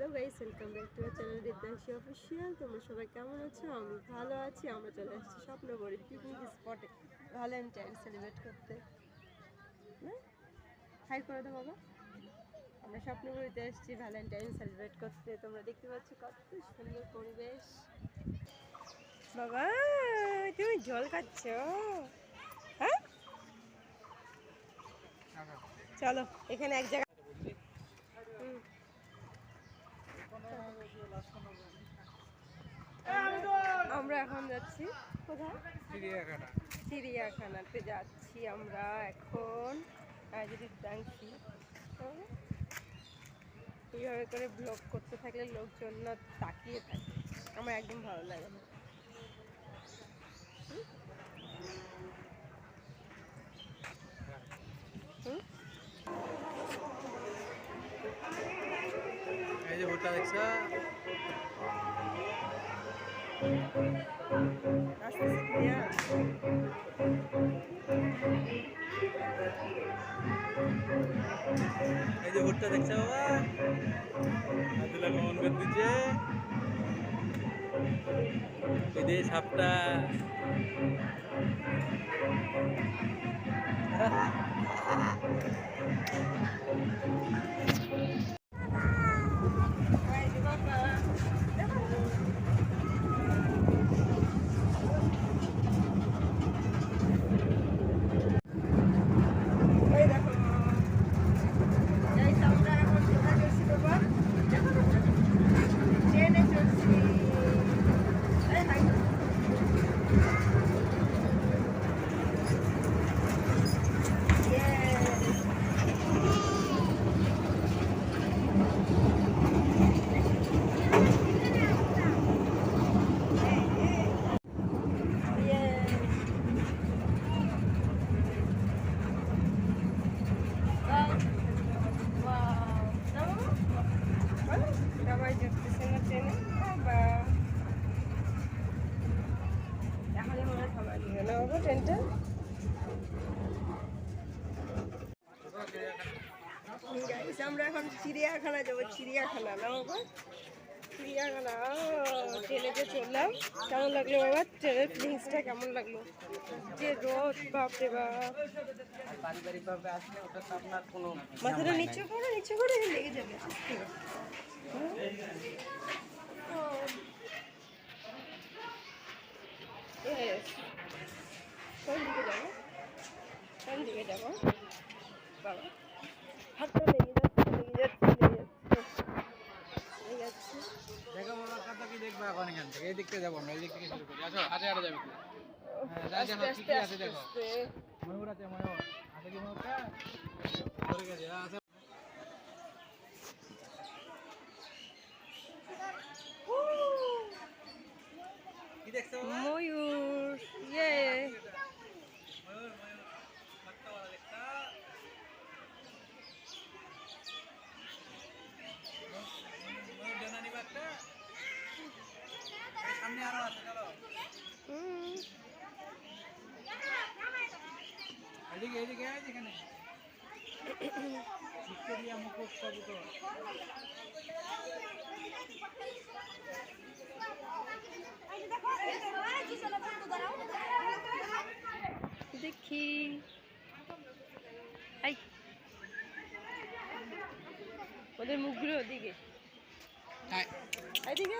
Hello guys, welcome back to our channel Ridyanshi official তোমরা সবাই কেমন আছো? আমি ভালো আছি। আমরা চলে আসছি স্বপ্নবরী পিকনিক স্পটে ভ্যালেন্টাইন সেলিব্রেট করতে। হাই করে দাও বাবা। আমরা স্বপ্নবরীতে এসেছি ভ্যালেন্টাইন সেলিব্রেট করতে। তোমরা দেখতে পাচ্ছ কত সুন্দর পরিবেশ। বাবা, তুমি জল খাচ্ছ? হ্যাঁ? চলো, এখানে এক জায়গায় আমরা এখন যাচ্ছি কোথায়? চিড়িয়াখানা। চিড়িয়াখানাতে যাচ্ছি আমরা এখন। যদি দাংছি এইভাবে করে ব্লগ করতে থাকলে লোকজন না তাকিয়ে থাকে। আমার একদম ভালো লাগে না। ভুট্টা দেখছ এই যে ভুট্টা দেখছ বাবা। আদুলা কমন করে দিচ্ছে। এই যে সাপটা এই দেখো এই তো আমরা এখন কোথায় চলছি বাবা দেখো তো ট্রেনে চলছি এই hi Yes. Yes. Wow. Wow. Tama mo? Ano? Shabay যেতেছে না ট্রেনে বাবা এখনই মনে হয় থামাই দিবে না বাবা ট্রেনটা Guys, আমরা এখন চিড়িয়াখানা, না বাবা? চিড়িয়াখানা ট্রেনেতে চললাম, কেমন লাগল বাবা? ট্রেনের ফিলিংসটা কেমন লাগল? যে রোদ বাপরে বাপ। মাথাটা নিচু নিচু হাতটা লেগে যাচ্ছে লেগে যাচ্ছে লেগে যাচ্ছে লেগে যাচ্ছে বাবা কত কি দেখব এখন এখান থেকে? এই দিক থেকে যাব আমরা এই দিক থেকে শুরু করি। আসো হাতে হাতে যাবে হ্যাঁ দেখো কি কি আছে দেখো? ময়ূর আছে ময়ূর। আছে কি ময়ূরটা ধরে গেছে আছে। কি দেখছ ময়ূর ইয়ে ময়ূর ময়ূর বাচ্চাওয়ালা দেখতা ময়ূর জানানি বাচ্চা এই সামনে আরও আছে চলো হুম এদিকে এদিকে যেখানে। ভিক্টোরিয়া মুকুট কবুতর দেখি। আই ওদের মুখগুলো ওদিকে। এদিকে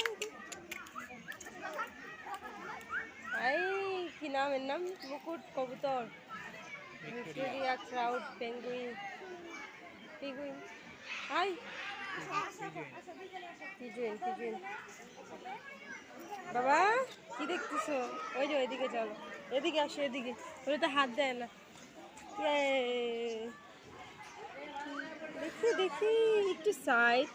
আই কি নাম, এর নাম? মুকুট কবুতর। Victoria crowned penguin. Penguin. Hi. Pigeon pigeon বাবা, কি দেখতেছো? ওই যে ওইদিকে চলো এদিকে আসো, এদিকে। ওরা তো হাত দেয় না। Yay! দেখি দেখি, একটু সাইড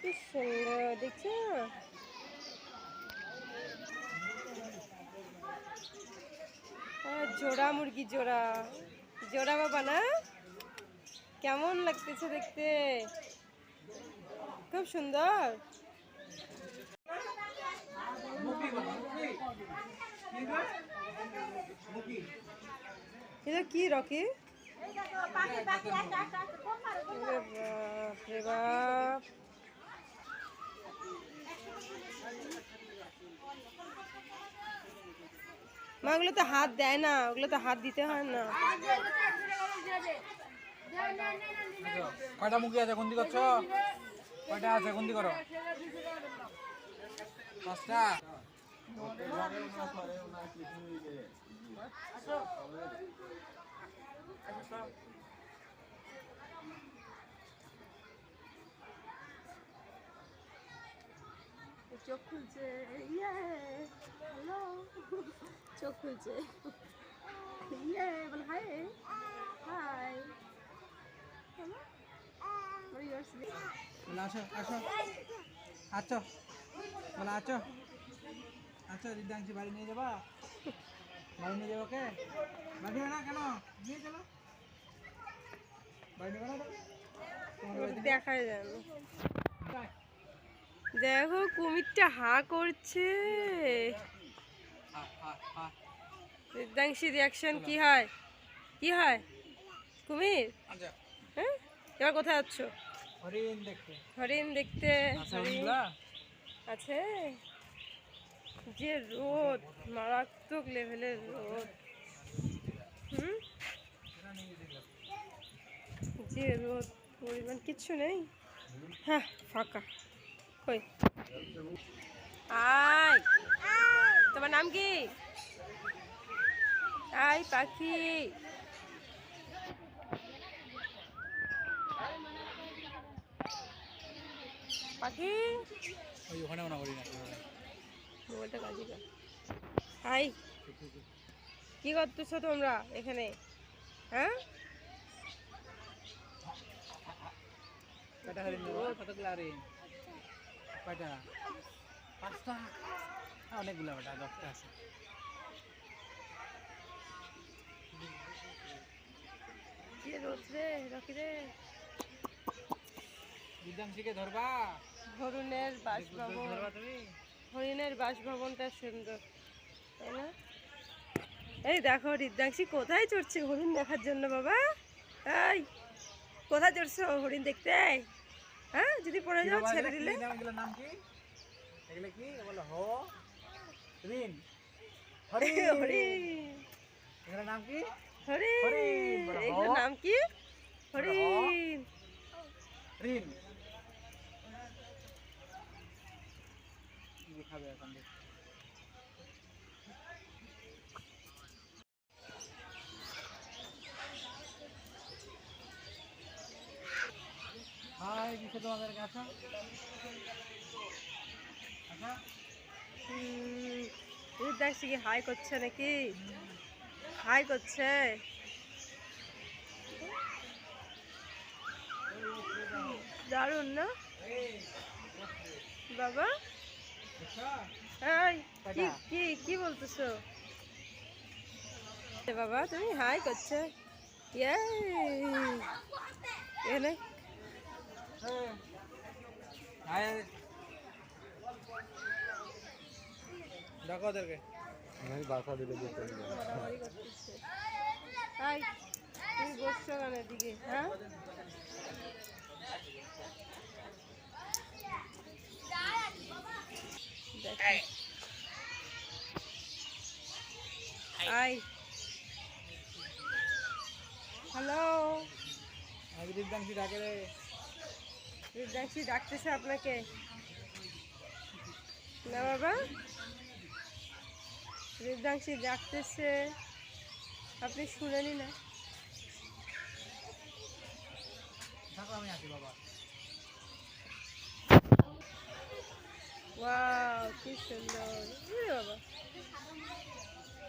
কি সুন্দর, দেখছ? জোড়া মুরগি জোড়া। জোড়া বাবা না? কেমন লাগতেছে দেখতে? খুব সুন্দর। এটা কি, রকি? বাপ। বাপ ওগুলো তো হাত দেয় না, ওগুলো তো হাত দিতে হয় না। কয়টা মুখি আছে গুন্দি করছ? কয়টা আছে গুন্দি করো? পাঁচটা? চোখ খুলছে ইয়ে হ্যালো। চোখ খুলছে ইয়ে বলে হাই হাই। আসো আসো আছো বলে আছো আছো রিদ্ধাংশী বাড়ি নিয়ে যাবা। বাড়ি নিয়ে যাব ওকে বাড়ি না কেন? নিয়ে চলো। বাড়ি নেবে না দেখা? দেখো কুমিরটা হা করছে। রিয়াকশন কি হয়? কি হয়? কুমির? আচ্ছা। হ্যাঁ? এবার কোথায় যাচ্ছ? হরিণ দেখতে। হরিণ দেখতে আচ্ছা আছে। যে রোদ মারাত্মক লেভেলের রোদ। হুম? যে রোদ পরিমাণ কিচ্ছু নেই। হ্যাঁ ফাঁকা। আয়। তোমার নাম কি? আয় পাখি। পাখি। ওই ওখানে হরিণ আছে ওখানে। মোবাইলটা কাজে কর হাই কি করতেছো তোমরা এখানে? হ্যাঁ? কয়টা হরিণ কতগুলো হরিণ কয়টা? পাঁচটা? হ্যাঁ, অনেকগুলো দশটা আছে। বিদ্যাংশীকে ধরবা? হরিণের বাসভবন। হরিণের বাসভবনটা সুন্দর তাই না? এই দেখো রিদ্যাংশী কোথায় চড়ছে হরিণ দেখার জন্য বাবা? এই কোথায় চড়ছো হরিণ দেখতে? হ্যাঁ যদি পড়ে যাও ছেড়ে দিলে? এগুলোর নাম কি? এগুলো কি? বলো হো। রিন। হরি হরি এগুলোর নাম কি? হরি এগুলোর নাম কি? হরি কি খাবে এখন দেখ হাই কিসে কাছে? আচ্ছা। রিদ্যাংশী কি হাই করছে নাকি? হাই করছে। দারুণ না? বাবা? কি কি কি বলতেছো? বাবা, তুমি হাই করছে। ইয়ে। ডাকো ওদেরকে। মারামারি করতেছে হাই তুমি বসছো কেন এদিকে হ্যাঁ? হাই হ্যালো আজ দিদাংশী ডাকে রে? রিদ্যাংশী ডাকতেছে আপনাকে। না বাবা? রিদ্যাংশী ডাকতেছে। আপনি শুনেনি না। কি সুন্দর। বাবা।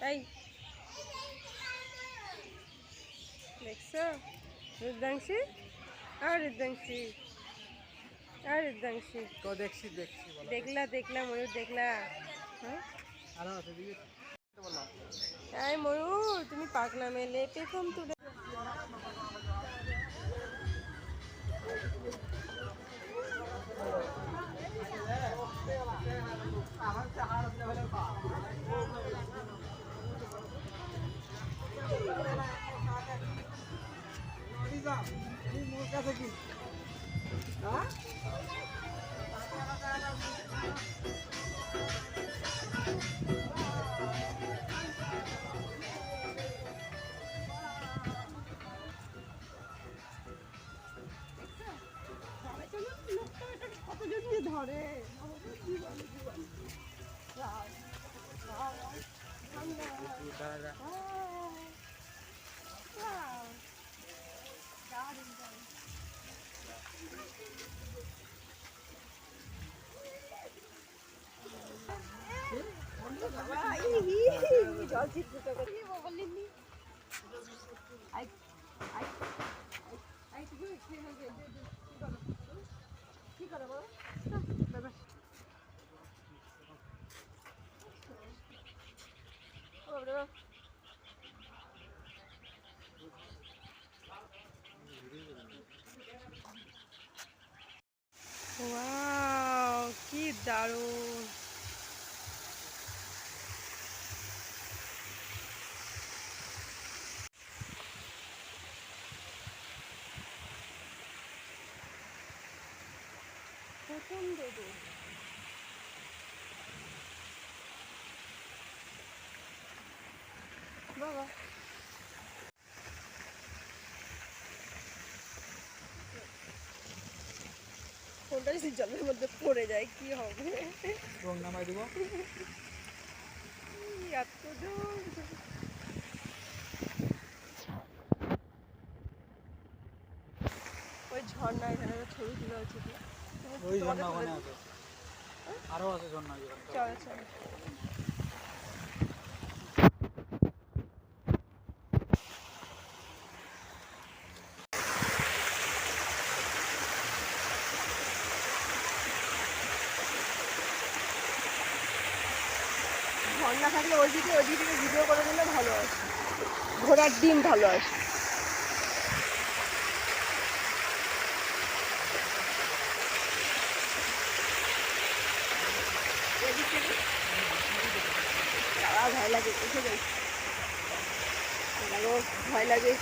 এই। দেখছ? রিদ্যাংশী আর রিদ্যাংশী আর দেখছি। তো দেখছি দেখছি বলো দেখলা দেখলা ময়ূর দেখলা। হ্যাঁ? আরও আছে দিদি বললাম এই ময়ূর তুমি পাগলা মেলে পেখম তুলে জল করে। বাবা, লিলি। আই, আই, আই, কি দে, কি করো? কি করো বলো? বাবা। ওয়াও কি দারুণ. প্রচণ্ড রোদ বাবা ফোনটা যদি জলের মধ্যে পড়ে যায় কি হবে? রং নামাই দিব। এত ওই ঝর্ণা এখানে ছবি তুলে কি? ওই ঝর্ণা ওখানে আছে। আরও আছে ঝর্ণা ওইখানে। চলো। চলো ঝর্ণা থাকলে ওইদিকে ওইদিকে ভিডিও করে দিলে ভালো আছে ঘোড়ার ডিম ভালো দাঁড়া ভয় লাগে এসে যাই ভয় লাগে।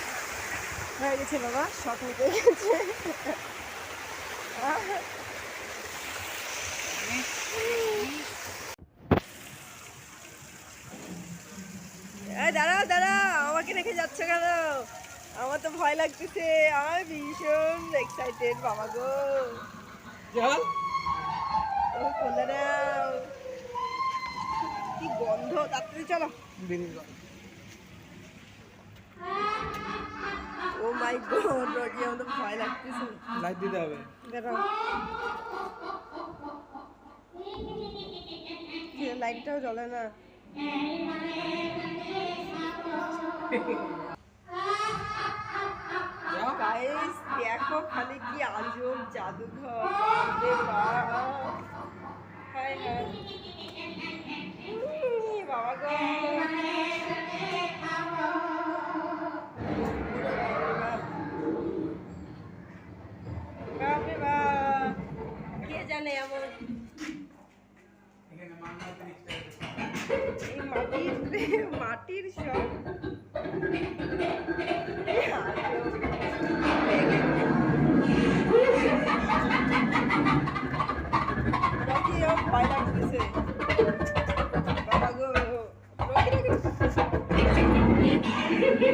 হয়ে গেছে বাবা শখ নিতে গেছে। এই দাঁড়াও দাঁড়াও আমাকে রেখে যাচ্ছ কেন? আমার তো ভয় লাগতেছে আমি ভীষণ এক্সাইটেড বাবা গো। জল? ও কি গন্ধ তাড়াতাড়ি চলো। ও মাই গড রোজি আমার তো ভয় লাগতেছে। লাইট দিতে হবে। রে, লাইটটাও জ্বলে না। গাইস দেখো খালি কি আজব জাদুঘর বাপরে বাপ হায় হায় উম, বাবা গো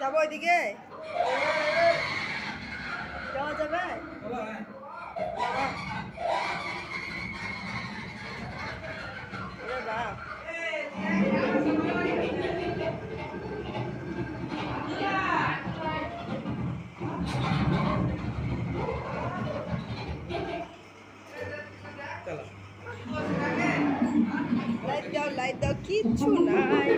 যাব ওইদিকে যাওয়া যাবে চলো, হ্যাঁ। ওরে বাপ চলো লাইট দাও লাইট দাও কিচ্ছু নাই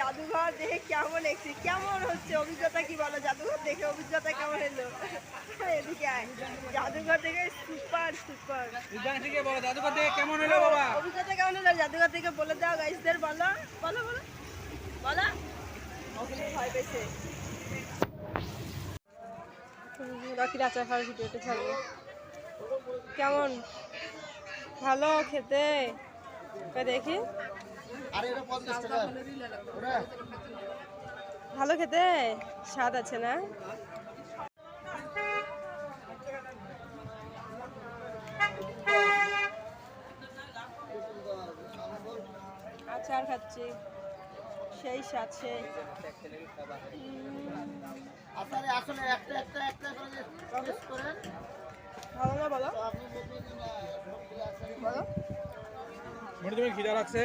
জাদুঘর দেখে কেমন এসেছি? কেমন হচ্ছে অভিজ্ঞতা কি বলো? জাদুঘর দেখে অভিজ্ঞতা কেমন এলো এদিকে আয়। জাদুঘর দেখে সুপার সুপার জাদুঘর থেকে কেমন হলো বাবা? অভিজ্ঞতা কেমন হলো? জাদুঘর থেকে বলে দাও গাইসদের বলো। বলো বলো। বলো। ভয় পেয়েছে। রকির আচার খাওয়ার ভিডিওটা ছাড়বো। কেমন? ভালো খেতে? দেখি। ভালো খেতে? স্বাদ আছে না? আচার খাচ্ছি। সেই স্বাদ সেই আপনারা আসলে একটা একটা একটা করে ভালো না বলো? বলো। খিদা লাগছে।